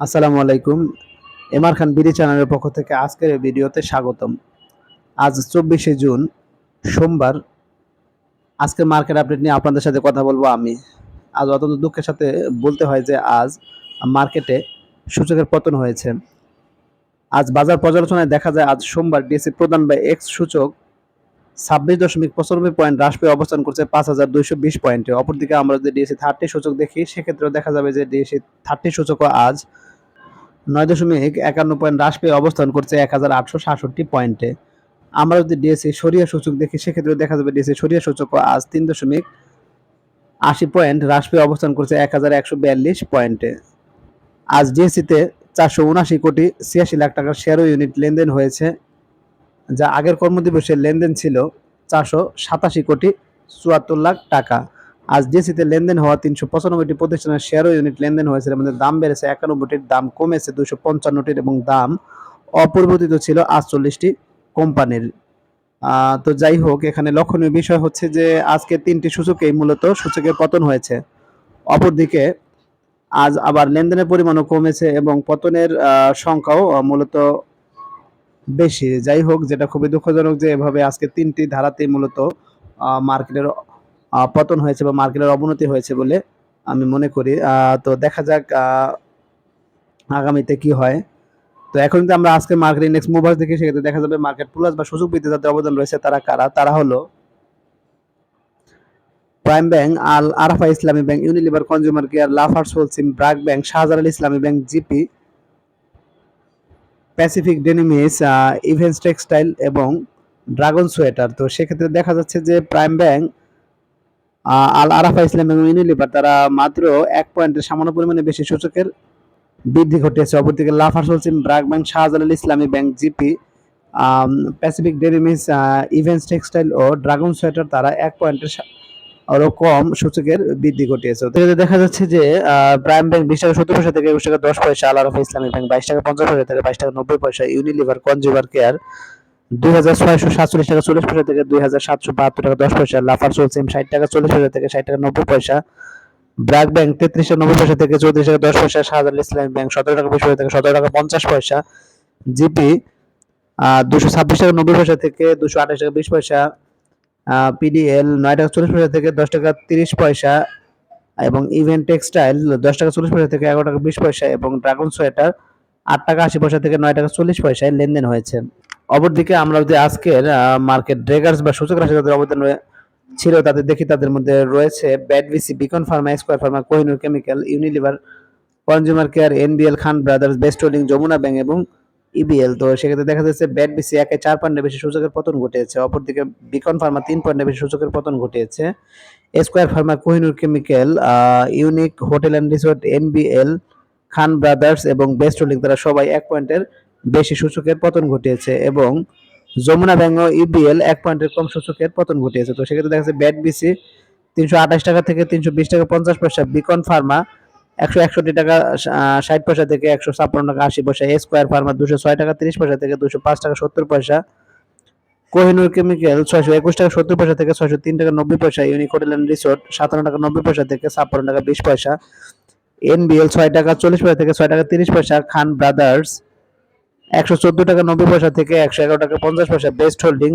আসসালামু আলাইকুম। এমআর খান বিডি চ্যানেলের পক্ষ থেকে আজকের এই ভিডিওতে স্বাগতম। আজ চব্বিশে জুন, সোমবার। আজকের মার্কেট আপডেট নিয়ে আপনাদের সাথে কথা বলব আমি। আজ অত্যন্ত দুঃখের সাথে বলতে হয় যে আজ মার্কেটে সূচকের পতন হয়েছে। আজ বাজার পর্যালোচনায় দেখা যায় আজ সোমবার ডিএসসি প্রধান বা এক্স সূচক ছাব্বিশ দশমিক পঁচানব্বই পয়েন্ট হ্রাস পেয়ে অবস্থান করছে পাঁচ হাজার দুইশো বিশ পয়েন্টে। অপরদিকে আমরা যদি ডিএসসি থার্টি সূচক দেখি, সেক্ষেত্রেও দেখা যাবে যে ডিএসসি থার্টি সূচকও আজ নয় দশমিক একান্ন পয়েন্ট হ্রাস পেয়ে অবস্থান করছে এক হাজার আটশো সাতষট্টি পয়েন্টে। আমরা যদি ডিএসসি সরিয়া সূচক দেখি সেক্ষেত্রে দেখা যাবে ডিএসসি সরিয়া সূচক আজ তিন দশমিক আশি পয়েন্ট হ্রাস পেয়ে অবস্থান করছে এক হাজার একশো বিয়াল্লিশ পয়েন্টে। আজ ডিএসসিতে চারশো উনাশি কোটি ছিয়াশি লাখ টাকার শেয়ার ইউনিট লেনদেন হয়েছে। যা আগের কর্মদিবসের লেনদেন ছিল চারশো সাতাশি কোটি চুয়াত্তর লাখ টাকা। আজ ডিএসিতে লেনদেন হওয়া তিনশো পঁচানব্বইটি প্রতিষ্ঠানের শেয়ার ইউনিট লেনদেন হয়েছে। মধ্যে দাম বেড়েছে একানব্বইটির দাম কমেছে দুশো পঞ্চান্নটির এবং দাম অপরিবর্তিত ছিল আটচল্লিশটি কোম্পানির। তো যাই হোক, এখানে লক্ষণীয় বিষয় হচ্ছে যে আজকে তিনটি সূচকেই মূলত সূচকের পতন হয়েছে। অপরদিকে আজ আবার লেনদেনের পরিমাণও কমেছে এবং পতনের সংখ্যাও মূলত বেশি। যাই হোক, যেটা খুবই দুঃখজনক যে এভাবে আজকে তিনটি ধারাতেই মূলত মার্কেটের পতন হয়েছে বা মার্কেটের অবনতি হয়েছে বলে আমি মনে করি। তো দেখা যাক আগামীতে কি হয়। তো এখন যদি আমরা আজকে মার্কেট ইন্ডেক্স মুভার্স দেখি, সেক্ষেত্রে দেখা যাবে মার্কেট প্লাস বা সুযোগ বৃদ্ধি যাদের অবদান রয়েছে তারা কারা? তারা হলো prime Bank Al, Arafah Islami Bank Unilever Consumer Care Lafarge Holcim BRAC Bank Shahjalal Islami Bank GP Pacific Denims Evince Textile এবং ড্রাগন সোয়েটার তো সেক্ষেত্রে দেখা যাচ্ছে যে প্রাইম ব্যাংক আল আরাফা ইসলাম এবং ইউনিলিভার তারা মাত্র এক পয়েন্টের সামান্য পরিমাণে বেশি সূচকের বৃদ্ধি ঘটেছে অপরদিকে Lafarge Holcim BRAC Bank Shahjalal Islami Bank GP Pacific Denims Evince Textile ও ড্রাগন সোয়েটার তারা এক পয়েন্টের সা- আরও কম সূচকের বৃদ্ধি ঘটিয়েছে। দেখা যাচ্ছে যে প্রাইম ব্যাংক বিশ টাকা সত্তর পয়সা থেকে একুশ টাকা দশ পয়সা, আল আরাফা ইসলামী ব্যাংক বাইশ টাকা পঞ্চাশ পয়সা থেকে বাইশ টাকা নব্বই পয়সা, ইউনিলিভার কনজিউমার কেয়ার দুই হাজার ছয়শো সাতচল্লিশ টাকা চল্লিশ পয়সা থেকে দুই হাজার সাতশো বাহাত্তর টাকা দশ পয়সা, লাফার সোলসিম ষাট টাকা চল্লিশ পয়সা থেকে ষাট টাকা নব্বই পয়সা, ব্র্যাক ব্যাংক তেত্রিশ টাকা নব্বই পয়সা থেকে চৌত্রিশ টাকা দশ পয়সা, শাহজালাল ইসলামী ব্যাংক সতেরো টাকা বিশ পয়সা থেকে সতেরো টাকা পঞ্চাশ পয়সা, জিপি দুশো ছাব্বিশ টাকা নব্বই পয়সা থেকে দুশো আঠাশ টাকা বিশ পয়সা পিডিএল নয় টাকা চল্লিশ পয়সা থেকে দশ টাকা তিরিশ পয়সা এবং ইভেন্ট টেক্সটাইল দশ টাকা চল্লিশ পয়সা থেকে এগারো টাকা বিশ পয়সা এবং ড্রাগন সোয়েটার আট টাকা আশি পয়সা থেকে নয় টাকা চল্লিশ পয়সায় লেনদেন হয়েছে। অপরদিকে আমরা যদি আজকের মার্কেট ড্রেগার্স বা সূচক রাশি যাদের অবদান ছিল তাদের দেখি তাদের মধ্যে রয়েছে BAT BC Beacon Pharma Square Pharma Kohinoor Chemical Unilever Consumer Care NBL Khan Brothers Best Holding Jamuna Bank এবং ইবিএল তো সেক্ষেত্রে দেখা যাচ্ছে ব্যাট বিসি একে চার পয়েন্টের বেশি সূচকের পতন ঘটিয়েছে, অপরদিকে বিকন ফার্মা তিন পয়েন্টের বেশি সূচকের পতন ঘটিয়েছে। Square Pharma Kohinoor Chemical Unique Hotel and Resort NBL Khan Brothers এবং বেস্ট হোল্ডিং তারা সবাই এক পয়েন্টের বেশি সূচকের পতন ঘটিয়েছে এবং যমুনা ব্যাংক ও ইবিএল এক পয়েন্টের কম সূচকের পতন ঘটিয়েছে। তো সেক্ষেত্রে দেখা যাচ্ছে ব্যাট বিসি তিনশো আঠাশ টাকা থেকে তিনশো বিশ টাকা পঞ্চাশ পয়সা, বিকন ফার্মা একশো একষট্টি টাকা ষাট পয়সা থেকে একশো ছাপ্পান্ন টাকা, আশি পয়সা স্কোয়ার ফার্মা দুশো ছয় টাকা, তিরিশ পয়সা থেকে দুশো পাঁচ টাকা, সত্তর পয়সা। কোহিনুর কেমিক্যাল ছয়শো একুশ টাকা, সত্তর পয়সা থেকে ছয়শো তিন টাকা, নব্বই পয়সা। ইউনিক হোটেল অ্যান্ড রিসোর্ট সাতান্ন টাকা, নব্বই পয়সা থেকে ছাপ্পান্ন টাকা, বিশ পয়সা। এনবিএল ছয় টাকা, চল্লিশ পয়সা থেকে ছয় টাকা, তিরিশ পয়সা। খান ব্রাদার্স একশো চোদ্দ টাকা, নব্বই পয়সা থেকে একশো এগারো টাকা, পঞ্চাশ পয়সা। বেস্ট হোল্ডিং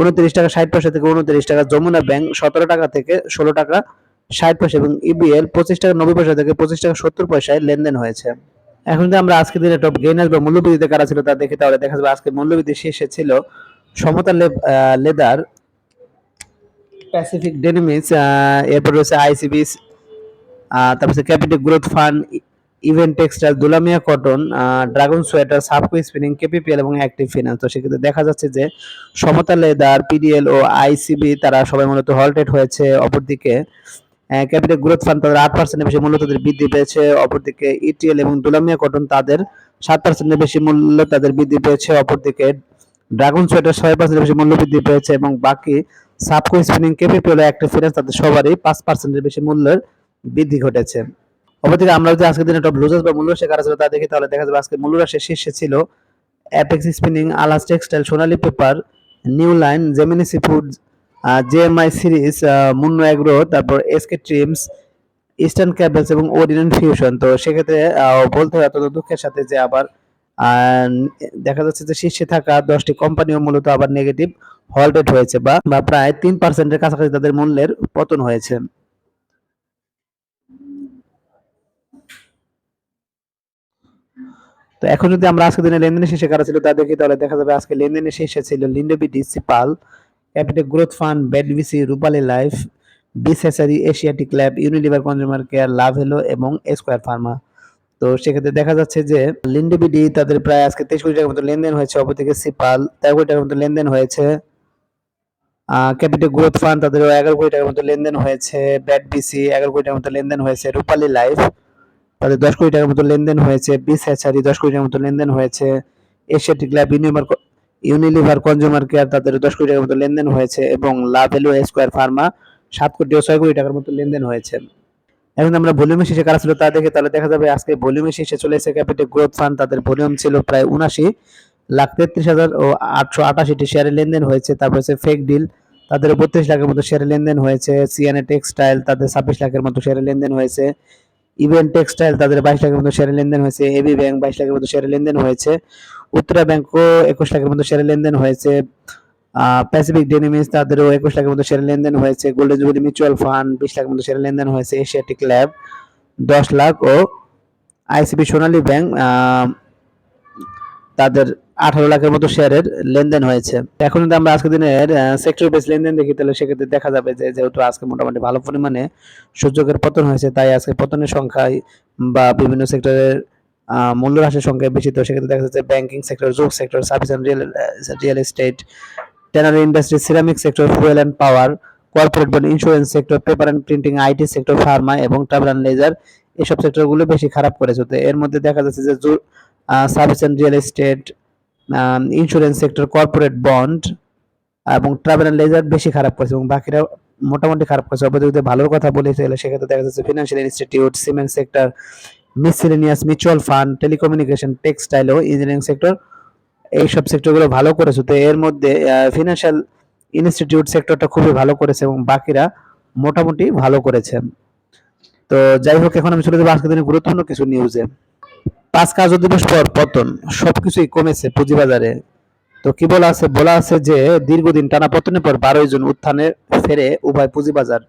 উনত্রিশ টাকা, ষাট পয়সা থেকে উনত্রিশ টাকা। যমুনা ব্যাংক সতেরো টাকা থেকে ষোলো টাকা। ষাট পয়সা এবং ইবিএল পঁচিশ টাকা, নব্বই পয়সা থেকে পঁচিশ টাকা, সত্তর পয়সায় লেনদেন হয়েছে। এখন যদি আমরা আজকে দিনে টপ গেইনার বা মূল্যবৃদ্ধিতে কারা ছিল তা দেখি, তাহলে দেখা যাবে আজকে মূল্যবৃদ্ধি শেষে ছিল সমতা লেদার প্যাসিফিক ডেনিমিস এরপর রয়েছে আইসিবিস তারপর Capital Growth Fund Event Textile Dulamia Cotton Dragon Sweater সাবকো Spinning K P P L এবং অ্যাক্টিভ ফিনান্স তো সেক্ষেত্রে দেখা যাচ্ছে যে সমতা লেদার পিডিএল ও আইসিবি তারা সবাই মূলত হলটেড হয়েছে অপরদিকে। ক্যাপিটাল গ্রোথ ফান্ড তাদের আট পার্সেন্টের বেশি মূল্য তাদের বৃদ্ধি পেয়েছে। অপরদিকে ইটিএল এবং দুলামিয়া কটন তাদের সাত পার্সেন্টের বেশি মূল্য তাদের বৃদ্ধি পেয়েছে। অপরদিকে ড্রাগন সোয়েটার ছয় পার্সেন্টের বেশি মূল্য বৃদ্ধি পেয়েছে এবং বাকি সাবকো স্পিনিং ও অ্যাক্টিভ ফিনান্স তাদের সবারই পাঁচ পার্সেন্টের বেশি মূল্যের বৃদ্ধি ঘটেছে। অপরদিকে আমরা যদি আজকের দিনে টপ লুজার্স বা মূল্য শেখার ছিল তা দেখি, তাহলে দেখা যাবে আজকে মূল্য রাশির শীর্ষে ছিল Apex Spinning আলাস Textile Sonali Paper New Line Gemini Sea Food J M I Syringes Munno Agro তারপর S K Trims Eastern Cables এবং ওরিয়েন্ট ফিউশন তো সেক্ষেত্রে বলতে হয় অত্যন্ত দুঃখের সাথে যে আবার দেখা যাচ্ছে যে শীর্ষে থাকা দশটি কোম্পানিও মূলত আবার নেগেটিভ হলডেড হয়েছে বা প্রায় তিন পার্সেন্টের কাছাকাছি তাদের মূল্যের পতন হয়েছে। তো এখন যদি আমরা আজকে দিনে লেনদেনের শেষে কারা ছিল তা দেখি, তাহলে দেখা যাবে আজকে লেনদেনের শেষে ছিল লিন্ডোবিটি সিপাল Capital Growth Fund BATBC Rupali Life বিসেসারি Asiatic Lab Unilever Consumer Care Lovello এবং স্কোয়ার ফার্মা তো সেক্ষেত্রে দেখা যাচ্ছে যে লিন্ডিবিডি তাদের প্রায় আজকে তেইশ কোটি টাকার মতো লেনদেন হয়েছে, অপরদিকে সিপাল তেরো কোটি টাকার মতো লেনদেন হয়েছে। ক্যাপিটাল গ্রোথ ফান্ড তাদের এগারো কোটি টাকার মতো লেনদেন হয়েছে। ব্যাট বিসি এগারো কোটি টাকার মতো লেনদেন হয়েছে। রূপালী লাইফ তাদের দশ কোটি টাকার মতো লেনদেন হয়েছে। বিস হ্যাচারি দশ কোটি টাকার মতো লেনদেন হয়েছে। এশিয়াটিক ল্যাব ইউনিভার ইউনিলিভার কনজিউমার কেয়ার তাদের দশ কোটি টাকার মতো লেনদেন হয়েছে এবং লাভ এলো স্কোয়ার ফার্মা সাত কোটি ও ছয় কোটি টাকার মতো লেনদেন হয়েছে। এখন আমরা ভলিউমের শেষে কারা ছিল তা দেখে তাহলে দেখা যাবে আজকে ভলিউমের শেষে চলে এসেছে ক্যাপিটাল গ্রোথ ফান্ড তাদের ভলিউম ছিল প্রায় উনাশি লাখ তেত্রিশ হাজার ও আটশো আটাশিটি শেয়ারে লেনদেন হয়েছে। তারপর হচ্ছে ফেক ডিল তাদের বত্রিশ লাখের মতো শেয়ারে লেনদেন হয়েছে। সিএনএ টেক্সটাইল তাদের ছাব্বিশ লাখের মতো শেয়ারে লেনদেন হয়েছে। ইভেন্ট টেক্সটাইল তাদের বাইশ লাখের মতো শেয়ারের লেনদেন হয়েছে এবি ব্যাংক বাইশ লাখের মতো শেয়ারের লেনদেন হয়েছে, উত্তরা ব্যাংকও একুশ লাখের মতো শেয়ারের লেনদেন হয়েছে প্যাসিফিক ডেনিমিস তাদেরও একুশ লাখের মতো শেয়ারের লেনদেন হয়েছে গোল্ডেন জুবিলি মিউচুয়াল ফান্ড বিশ লাখের মতো শেয়ারের লেনদেন হয়েছে এশিয়াটিক ল্যাব দশ লাখ ও আইসিবি সোনালী ব্যাংক তাদের আঠারো লাখের মতো শেয়ারের লেনদেন হয়েছে। এখন যদি আমরা আজকের দিনের সেক্টর বেস লেনদেন দেখি, তাহলে সেক্ষেত্রে দেখা যাবে যে, যেহেতু আজকে মোটামুটি ভালো পরিমাণে সূচকের পতন হয়েছে, তাই আজকে পতনের সংখ্যায় বা বিভিন্ন সেক্টরের মূল্য হ্রাসের সংখ্যা বেশি, তো সেক্ষেত্রে দেখা যাচ্ছে banking sector Dzukou sector service and real real estate tannery industry ceramic sector fuel and power corporate bond insurance sector paper and printing IT sector pharma এবং ট্রাভেল অ্যান্ড লেজার এসব সেক্টরগুলো বেশি খারাপ করেছে। তো এর মধ্যে দেখা যাচ্ছে যে service and real estate insurance sector corporate bond এবং ট্রাভেল অ্যান্ড লেজার বেশি খারাপ করেছে এবং বাকিরা মোটামুটি খারাপ করেছে। যদি ভালোর কথা বলি, তাহলে সেক্ষেত্রে দেখা যাচ্ছে financial institute cement sector miscellaneous mutual fund telecommunication textile ও ইঞ্জিনিয়ারিং সেক্টর এইসব সেক্টরগুলো ভালো করেছে। তো এর মধ্যে ফিনান্সিয়াল ইনস্টিটিউট সেক্টরটা খুবই ভালো করেছে এবং বাকিরা মোটামুটি ভালো করেছে। তো যাই হোক, এখন আমি চলে যাব আজকের দিনে গুরুত্বপূর্ণ কিছু নিউজে পাঁচ কাজ দিবস পর পতন, সবকিছুই কমেছে পুঁজিবাজারে। তো কি বলা আছে? বলা আছে যে, দীর্ঘদিন টানা পতনের পর বারোই জুন উত্থানে ফেরে উভয় পুঁজিবাজার।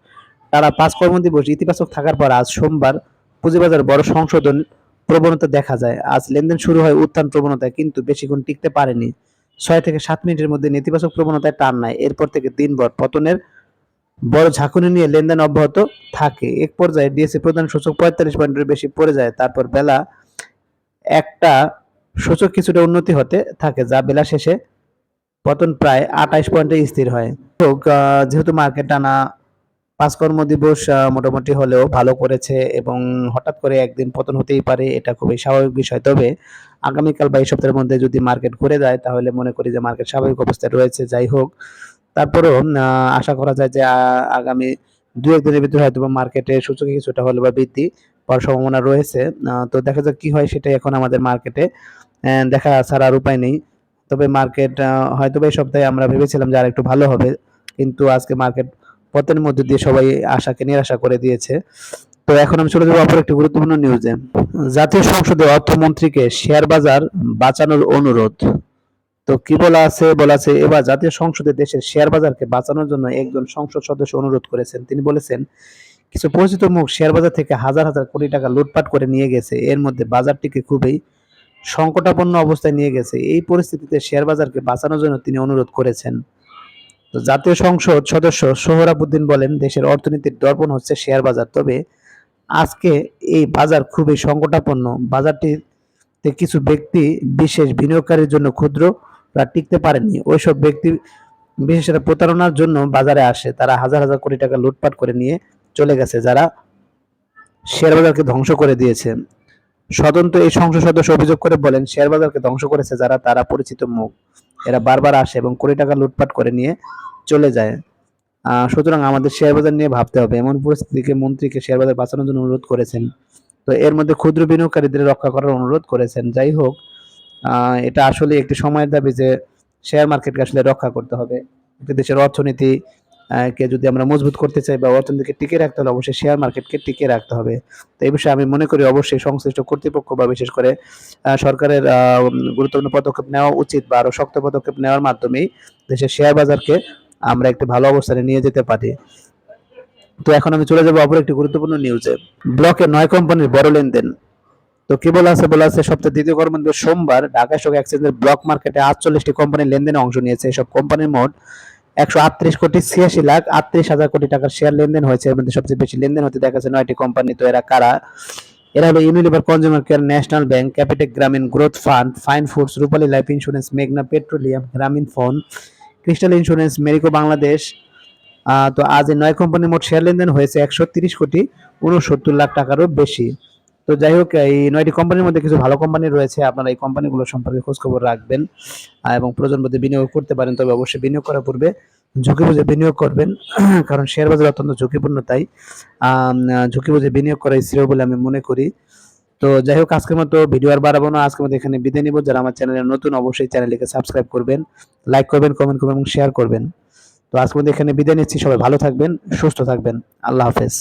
টানা পাঁচ কর্মদিবস ইতিবাচক থাকার পর আজ সোমবার পুঁজিবাজার বড় সংশোধন প্রবণতা দেখা যায়। আজ লেনদেন শুরু হয় উত্থান প্রবণতায়, কিন্তু বেশিক্ষণ টিকতে পারেনি। ছয় থেকে সাত মিনিটের মধ্যে নেতিবাচক প্রবণতায় টান নেয়। এরপর থেকে দিনভর পতনের বড় ঝাঁকুনি নিয়ে লেনদেন অব্যাহত থাকে। এক পর্যায়ে ডিএসসি প্রধান সূচক পঁয়তাল্লিশ পয়েন্টের বেশি পড়ে যায়, তারপর বেলা একটা সূচক কিছুটা উন্নতি হতে থাকে যা বেলা শেষে পতন প্রায় আঠাইশ পয়েন্টে স্থির হয়। আহ, যেহেতু মার্কেট টানা পাঁচ কর্মদিবস আহ, মোটামুটি হলেও ভালো করেছে এবং হঠাৎ করে একদিন পতন হতেই পারে এটা খুবই স্বাভাবিক বিষয়। তবে আগামীকাল বা এই সপ্তাহের মধ্যে যদি মার্কেট ঘুরে যায় তাহলে মনে করি যে মার্কেট স্বাভাবিক অবস্থায় রয়েছে যাই হোক। তারপরেও আশা করা যায় যে আগামী দু একদিনের ভিতরে হয়তো মার্কেটে সূচকে কিছুটা হলে বা বৃদ্ধি পাওয়ার সম্ভাবনা রয়েছে। তো দেখা যাক কি হয়, সেটাই এখন আমাদের মার্কেটে দেখা ছাড়া আর উপায় নেই। তবে মার্কেট হয়তো এই সপ্তাহে আমরা ভেবেছিলাম যে আর একটু ভালো হবে, কিন্তু আজকে মার্কেট পতনের মধ্যে দিয়ে সবাই আশাকে নিরাশা করে দিয়েছে। তো এখন আমি চলে যাব অপর একটি গুরুত্বপূর্ণ নিউজে জাতীয় সংসদে অর্থমন্ত্রীকে শেয়ার বাজার বাঁচানোর অনুরোধ। তো কি বলা আছে বলা আছে, এবার জাতীয় সংসদে দেশের শেয়ার বাজারকে বাঁচানোর জন্য একজন সংসদ সদস্য অনুরোধ করেছেন। তিনি বলেছেন কিছু পরিচিত মুখ শেয়ার বাজার থেকে হাজার হাজার কোটি টাকা লুটপাট করে নিয়ে গেছে। এর মধ্যে বাজারটিকে খুবই সংকটাপন্ন অবস্থায় নিয়ে গেছে। এই পরিস্থিতিতে শেয়ার বাজারকে বাঁচানোর জন্য তিনি অনুরোধ করেছেন। তো জাতীয় সংসদ সদস্য সোহরাবুদ্দিন বলেন, দেশের অর্থনীতির দর্পণ হচ্ছে শেয়ার বাজার। তবে আজকে এই বাজার খুবই সংকটাপন্ন। বাজারটিতে কিছু ব্যক্তি বিশেষ বিনিয়োগকারীর জন্য ক্ষুদ্ররা টিকতে পারেনি ওইসব ব্যক্তি বিশেষরা প্রতারণার জন্য বাজারে আসে। তারা হাজার হাজার কোটি টাকা লুটপাট করে নিয়ে চলে গেছে, যারা শেয়ার বাজারকে ধ্বংস করে দিয়েছে। স্বতন্ত্র এই সংসদ সদস্য অভিযোগ করে বলেন শেয়ার বাজারকে ধ্বংস করেছে যারা, তারা পরিচিত মুখ। এরা বারবার আসে এবং কোটি টাকা লুটপাট করে নিয়ে চলে যায়। সুতরাং আমাদের শেয়ার বাজার নিয়ে ভাবতে হবে। এমন পরিস্থিতিকে মন্ত্রীকে শেয়ার বাজার বাঁচানোর জন্য অনুরোধ করেছেন। তো এর মধ্যে ক্ষুদ্র বিনিয়োগকারীদের রক্ষা করার অনুরোধ করেছেন। যাই হোক এটা আসলে একটি সময়ের দাবি যে শেয়ার মার্কেটকে আসলে রক্ষা করতে হবে। একটি দেশের অর্থনীতি কে যদি আমরা মজবুত করতে চাই বা অর্থনীতিকে টিকে রাখতে হলে অবশ্যই শেয়ার মার্কেটকে টিকে রাখতে হবে। তো এই বিষয়ে আমি মনে করি অবশ্যই সংশ্লিষ্ট কর্তৃপক্ষ বা বিশেষ করে সরকারের গুরুত্বপূর্ণ পদক্ষেপ নেওয়া উচিত বা আরও শক্ত পদক্ষেপ নেওয়ার মাধ্যমেই দেশের শেয়ার বাজারকে আমরা একটি ভালো অবস্থানে নিয়ে যেতে পারি। তো এখন আমি চলে যাব অপর একটি গুরুত্বপূর্ণ নিউজে ব্লকে নয় কোম্পানির বড় লেনদেন। তো কি বলা আছে বলা আছে সপ্তাহে দ্বিতীয় কর্মদিন সোমবার, ঢাকা স্টক এক্সচেঞ্জের ব্লক মার্কেটে আটচল্লিশটি কোম্পানির লেনদেনে অংশ নিয়েছে। এসব কোম্পানির মোট একশো আটত্রিশ কোটি ছিয়াশি লাখ আটত্রিশ হাজার কোটি টাকার শেয়ার লেনদেন হয়েছে। এর মধ্যে সবচেয়ে বেশি লেনদেন হতে দেখা যাচ্ছে নয়টি কোম্পানি তো এরা কারা? এরা হলো Unilever Consumer Care National Bank Capitec Grameen Growth Fund Fine Foods Rupali Life Insurance মেঘনা Petroleum Grameen phone Crystal Insurance Marico Bangladesh তো আজ এই নয় কোম্পানির মোট শেয়ার লেনদেন হয়েছে একশো তিরিশ কোটি উনসত্তর লাখ টাকারও বেশি। তো যাই হোক, এই নয়টি কোম্পানির মধ্যে কিছু ভালো কোম্পানি রয়েছে। আপনারা এই কোম্পানিগুলো সম্পর্কে খোঁজখবর রাখবেন এবং প্রয়োজন বোধে বিনিয়োগ করতে পারেন, তবে অবশ্যই বিনিয়োগ করার পূর্বে ঝুঁকি বুঝে বিনিয়োগ করবেন। কারণ শেয়ার বাজার অত্যন্ত ঝুঁকিপূর্ণ তাই। ঝুঁকি বুঝে বিনিয়োগ করাই শ্রেয় বলে আমি মনে করি। তো যাই হোক, আজকের মতো ভিডিও আর বাড়াবো না। আজকের মতো এখানে বিদায় নিব। যারা আমার চ্যানেলে নতুন, অবশ্যই চ্যানেলটিকে সাবস্ক্রাইব করবেন লাইক করবেন কমেন্ট করবেন এবং শেয়ার করবেন। তো আজকের মতো এখানে বিদায় নিচ্ছি। সবাই ভালো থাকবেন, সুস্থ থাকবেন। আল্লাহ হাফেজ।